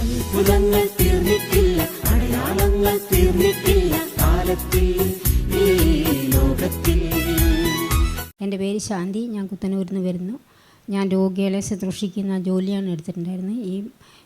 അത്ഭുതങ്ങൾ തീർന്നിട്ടില്ല അടയാളങ്ങൾ തീർന്നിട്ടില്ല കാലത്തിൽ എന്റെ പേര് ശാന്തി ഞാൻ കുത്തനൂരിൽ നിന്ന് വരുന്നു. ഞാൻ രോഗികളെ ശുശ്രൂഷിക്കുന്ന ജോലിയാണ് എടുത്തിട്ടുണ്ടായിരുന്നത്. ഈ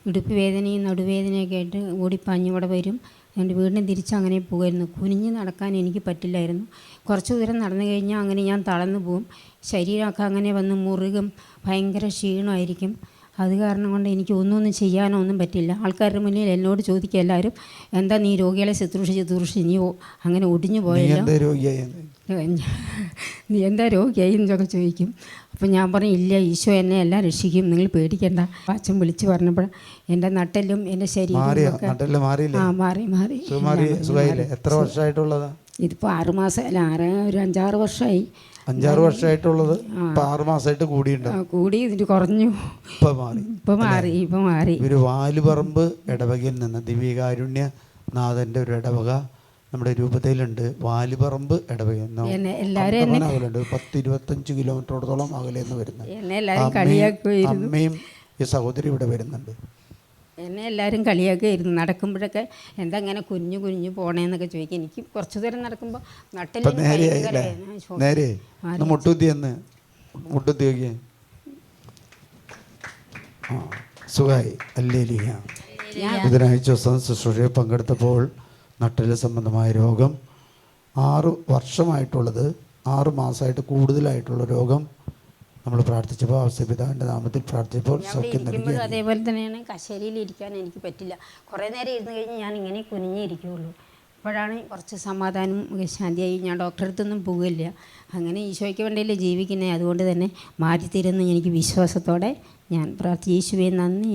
ഇടുപ്പ് വേദനയും നടുവേദനയൊക്കെ ആയിട്ട് ഓടിപ്പാഞ്ഞ് ഇവിടെ വരും. എന്റെ വീടിന് തിരിച്ച് അങ്ങനെ പോകുമായിരുന്നു കുനിഞ്ഞ് നടക്കാൻ എനിക്ക് പറ്റില്ലായിരുന്നു. കുറച്ച് ദൂരം നടന്നു കഴിഞ്ഞാൽ അങ്ങനെ ഞാൻ തളർന്നു പോകും ശരീരമൊക്കെ അങ്ങനെ വന്ന് മുറുകും. ഭയങ്കര ക്ഷീണമായിരിക്കും. അത് കാരണം കൊണ്ട് എനിക്ക് ഒന്നൊന്നും ചെയ്യാനോ ഒന്നും പറ്റില്ല. ആൾക്കാരുടെ മുന്നിൽ എന്നോട് ചോദിക്കുക എല്ലാവരും എന്താ നീ രോഗികളെ ശുശ്രൂഷിച്ച് ശുശ്രൂഷിച്ച് നീ അങ്ങനെ ഒടിഞ്ഞു പോയല്ലോ? നീ എന്താ രോഗിയായി എന്നൊക്കെ ചോദിക്കും. അപ്പം ഞാൻ പറഞ്ഞു ഇല്ല ഈശോ എന്നെ എല്ലാം രക്ഷിക്കും നിങ്ങൾ പേടിക്കണ്ട. അച്ഛൻ വിളിച്ചു പറഞ്ഞപ്പോൾ എന്റെ നട്ടെല്ലും എന്റെ ശരീരം ആ മാറി മാറി. എത്ര വർഷമായിട്ടുള്ളതാ? ഇതിപ്പോൾ ആറ് മാസം അല്ല ആറ് ഒരു അഞ്ചാറ് വർഷമായി. അഞ്ചാറ് വർഷമായിട്ടുള്ളത്? ആറ് മാസമായിട്ട് കൂടിയുണ്ട്? കൂടി ഇതിന് കുറഞ്ഞു. ഇപ്പൊ മാറി. ഇപ്പൊ മാറി ഇപ്പൊ മാറി. ഇവർ വാലുപറമ്പ് ഇടവകയിൽ നിന്ന് ദിവ്യകാരുണ്യ നാഥന്റെ ഒരു ഇടവക നമ്മുടെ രൂപതയിലുണ്ട്. വാലിപറമ്പ് ഒരു പത്ത് ഇരുപത്തഞ്ച് കിലോമീറ്ററോടത്തോളം അകലെ നിന്ന് വരുന്നത് അമ്മയും ഈ സഹോദരി ഇവിടെ വരുന്നുണ്ട്. എന്നെ എല്ലാവരും കളിയാക്കുകയായിരുന്നു. നടക്കുമ്പോഴൊക്കെ എന്താ ഇങ്ങനെ കുഞ്ഞു കുഞ്ഞു പോണേന്നൊക്കെ ചോദിക്കും. എനിക്ക് കുറച്ചു ദൂരം നടക്കുമ്പോൾ നട്ടിൽ നേരെ മുട്ടുത്തി എന്ന്. മുട്ടുത്തി ബുധനാഴ്ച ദിവസം ശുശ്രൂഷയിൽ പങ്കെടുത്തപ്പോൾ നട്ടൽ സംബന്ധമായ രോഗം ആറ് വർഷമായിട്ടുള്ളത് ആറ് മാസമായിട്ട് കൂടുതലായിട്ടുള്ള രോഗം നമ്മൾ പ്രാർത്ഥിച്ചപ്പോൾ അവസ്ഥപിതാവിന്റെ നാമത്തിൽ പ്രാർത്ഥിച്ചപ്പോൾ സൗഖ്യം നൽകി അതേപോലെ തന്നെയാണ് കശേരിയിൽ ഇരിക്കാൻ എനിക്ക് പറ്റില്ല. കുറേ നേരം ഇരുന്ന് കഴിഞ്ഞ് ഞാൻ ഇങ്ങനെ കുനിഞ്ഞിരിക്കുകയുള്ളൂ ഇപ്പോഴാണ് അപ്പോഴാണ് കുറച്ച് സമാധാനം ശാന്തിയായി. ഞാൻ ഡോക്ടറെ അടുത്തൊന്നും പോകില്ല അങ്ങനെ ഈശോയ്ക്ക് വേണ്ടിയല്ലേ ജീവിക്കുന്നത് അതുകൊണ്ട് തന്നെ മാറ്റിത്തരുന്ന എനിക്ക് വിശ്വാസത്തോടെ ഞാൻ പ്രാർത്ഥിച്ചു. യേശുവേ നന്ദി.